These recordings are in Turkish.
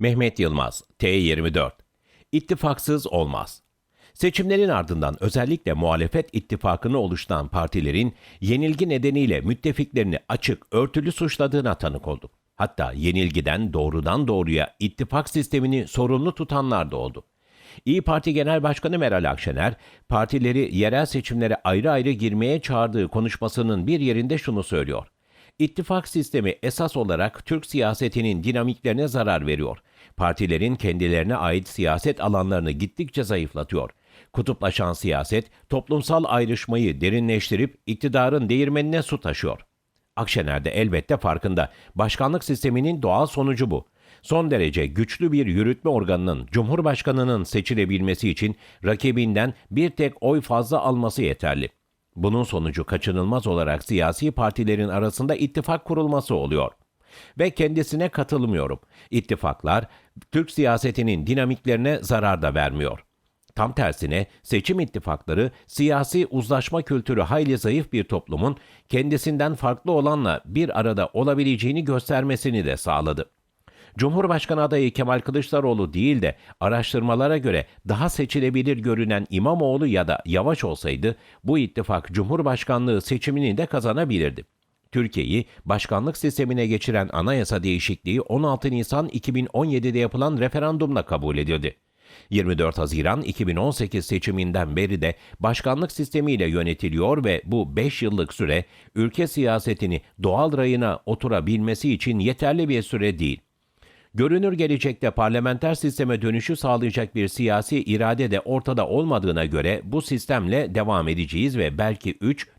Mehmet Yılmaz, T24. İttifaksız olmaz. Seçimlerin ardından özellikle muhalefet ittifakını oluşturan partilerin yenilgi nedeniyle müttefiklerini açık, örtülü suçladığına tanık olduk. Hatta yenilgiden doğrudan doğruya ittifak sistemini sorumlu tutanlar da oldu. İyi Parti Genel Başkanı Meral Akşener, partileri yerel seçimlere ayrı ayrı girmeye çağırdığı konuşmasının bir yerinde şunu söylüyor. İttifak sistemi esas olarak Türk siyasetinin dinamiklerine zarar veriyor. Partilerin kendilerine ait siyaset alanlarını gittikçe zayıflatıyor. Kutuplaşan siyaset toplumsal ayrışmayı derinleştirip iktidarın değirmenine su taşıyor. Akşener de elbette farkında. Başkanlık sisteminin doğal sonucu bu. Son derece güçlü bir yürütme organının Cumhurbaşkanının seçilebilmesi için rakibinden bir tek oy fazla alması yeterli. Bunun sonucu kaçınılmaz olarak siyasi partilerin arasında ittifak kurulması oluyor. Ve kendisine katılmıyorum. İttifaklar Türk siyasetinin dinamiklerine zarar da vermiyor. Tam tersine seçim ittifakları siyasi uzlaşma kültürü hayli zayıf bir toplumun kendisinden farklı olanla bir arada olabileceğini göstermesini de sağladı. Cumhurbaşkanı adayı Kemal Kılıçdaroğlu değil de araştırmalara göre daha seçilebilir görünen İmamoğlu ya da Yavaş olsaydı bu ittifak Cumhurbaşkanlığı seçimini de kazanabilirdi. Türkiye'yi başkanlık sistemine geçiren anayasa değişikliği 16 Nisan 2017'de yapılan referandumla kabul edildi. 24 Haziran 2018 seçiminden beri de başkanlık sistemiyle yönetiliyor ve bu 5 yıllık süre ülke siyasetini doğal rayına oturabilmesi için yeterli bir süre değil. Görünür gelecekte parlamenter sisteme dönüşü sağlayacak bir siyasi irade de ortada olmadığına göre bu sistemle devam edeceğiz ve belki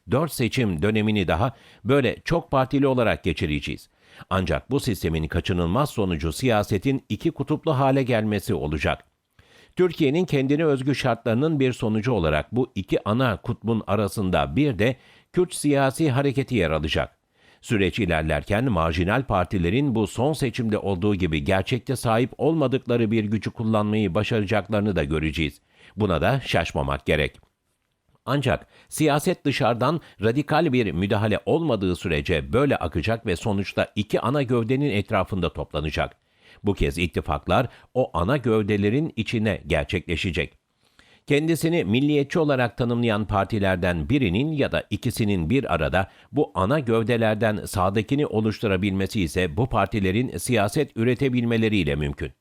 3-4 seçim dönemini daha böyle çok partili olarak geçireceğiz. Ancak bu sistemin kaçınılmaz sonucu siyasetin iki kutuplu hale gelmesi olacak. Türkiye'nin kendine özgü şartlarının bir sonucu olarak bu iki ana kutbun arasında bir de Kürt siyasi hareketi yer alacak. Süreç ilerlerken marjinal partilerin bu son seçimde olduğu gibi gerçekte sahip olmadıkları bir gücü kullanmayı başaracaklarını da göreceğiz. Buna da şaşmamak gerek. Ancak siyaset dışarıdan radikal bir müdahale olmadığı sürece böyle akacak ve sonuçta iki ana gövdenin etrafında toplanacak. Bu kez ittifaklar o ana gövdelerin içine gerçekleşecek. Kendisini milliyetçi olarak tanımlayan partilerden birinin ya da ikisinin bir arada bu ana gövdelerden sağdakini oluşturabilmesi ise bu partilerin siyaset üretebilmeleriyle mümkün.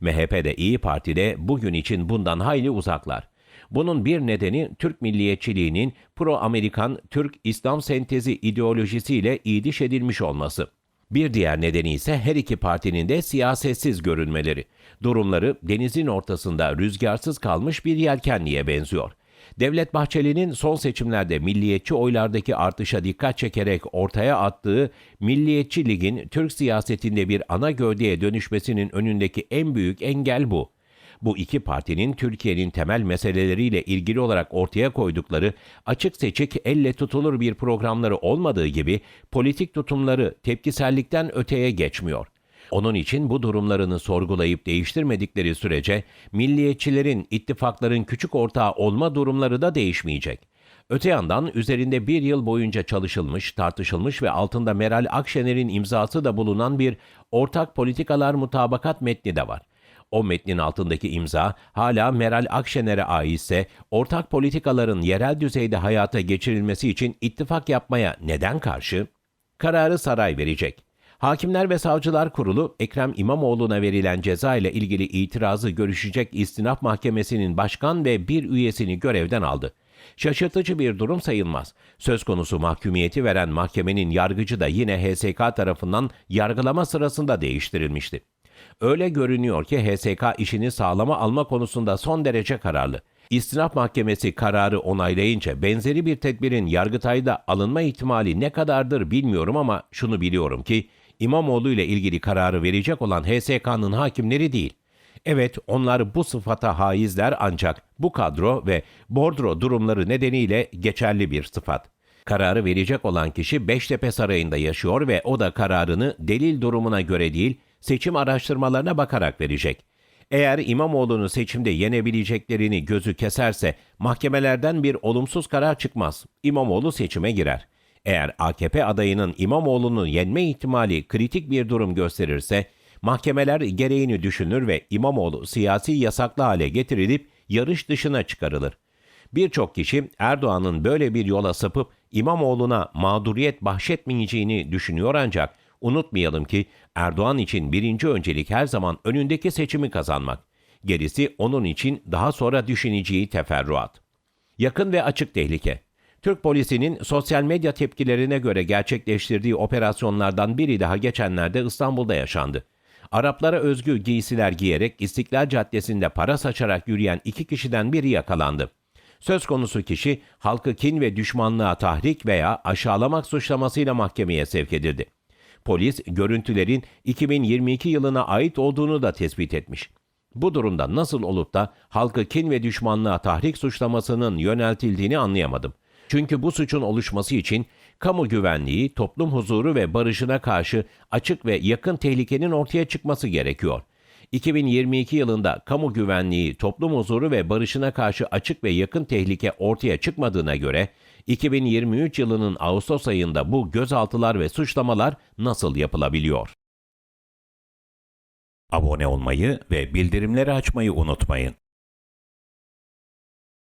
MHP de İyi Parti'de bugün için bundan hayli uzaklar. Bunun bir nedeni Türk milliyetçiliğinin pro-Amerikan Türk İslam sentezi ideolojisiyle idiş edilmiş olması. Bir diğer nedeni ise her iki partinin de siyasetsiz görünmeleri. Durumları denizin ortasında rüzgarsız kalmış bir yelkenliğe benziyor. Devlet Bahçeli'nin son seçimlerde milliyetçi oylardaki artışa dikkat çekerek ortaya attığı Milliyetçi Lig'in Türk siyasetinde bir ana gövdeye dönüşmesinin önündeki en büyük engel bu bu iki partinin Türkiye'nin temel meseleleriyle ilgili olarak ortaya koydukları açık seçik elle tutulur bir programları olmadığı gibi politik tutumları tepkisellikten öteye geçmiyor. Onun için bu durumlarını sorgulayıp değiştirmedikleri sürece milliyetçilerin ittifakların küçük ortağı olma durumları da değişmeyecek. Öte yandan üzerinde bir yıl boyunca çalışılmış, tartışılmış ve altında Meral Akşener'in imzası da bulunan bir ortak politikalar mutabakat metni de var. O metnin altındaki imza hala Meral Akşener'e aitse ortak politikaların yerel düzeyde hayata geçirilmesi için ittifak yapmaya neden karşı? Kararı saray verecek. Hakimler ve Savcılar Kurulu Ekrem İmamoğlu'na verilen ceza ile ilgili itirazı görüşecek istinaf mahkemesinin başkan ve bir üyesini görevden aldı. Şaşırtıcı bir durum sayılmaz. Söz konusu mahkumiyeti veren mahkemenin yargıcı da yine HSK tarafından yargılama sırasında değiştirilmişti. Öyle görünüyor ki HSK işini sağlama alma konusunda son derece kararlı. İstinaf Mahkemesi kararı onaylayınca benzeri bir tedbirin Yargıtay'da alınma ihtimali ne kadardır bilmiyorum ama şunu biliyorum ki İmamoğlu ile ilgili kararı verecek olan HSK'nın hakimleri değil. Evet onlar bu sıfata haizler ancak bu kadro ve bordro durumları nedeniyle geçerli bir sıfat. Kararı verecek olan kişi Beştepe Sarayı'nda yaşıyor ve o da kararını delil durumuna göre değil, seçim araştırmalarına bakarak verecek. Eğer İmamoğlu'nu seçimde yenebileceklerini gözü keserse mahkemelerden bir olumsuz karar çıkmaz. İmamoğlu seçime girer. Eğer AKP adayının İmamoğlu'nu yenme ihtimali kritik bir durum gösterirse Mahkemeler gereğini düşünür ve İmamoğlu siyasi yasaklı hale getirilip yarış dışına çıkarılır. Birçok kişi Erdoğan'ın böyle bir yola sapıp İmamoğlu'na mağduriyet bahşetmeyeceğini düşünüyor ancak unutmayalım ki Erdoğan için birinci öncelik her zaman önündeki seçimi kazanmak. Gerisi onun için daha sonra düşüneceği teferruat. Yakın ve açık tehlike. Türk polisinin sosyal medya tepkilerine göre gerçekleştirdiği operasyonlardan biri daha geçenlerde İstanbul'da yaşandı. Araplara özgü giysiler giyerek İstiklal Caddesi'nde para saçarak yürüyen iki kişiden biri yakalandı. Söz konusu kişi halkı kin ve düşmanlığa tahrik veya aşağılamak suçlamasıyla mahkemeye sevk edildi. Polis görüntülerin 2022 yılına ait olduğunu da tespit etmiş. Bu durumda nasıl olup da halkı kin ve düşmanlığa tahrik suçlamasının yöneltildiğini anlayamadım. Çünkü bu suçun oluşması için kamu güvenliği, toplum huzuru ve barışına karşı açık ve yakın tehlikenin ortaya çıkması gerekiyor. 2022 yılında kamu güvenliği, toplum huzuru ve barışına karşı açık ve yakın tehlike ortaya çıkmadığına göre 2023 yılının Ağustos ayında bu gözaltılar ve suçlamalar nasıl yapılabiliyor? Abone olmayı ve bildirimleri açmayı unutmayın.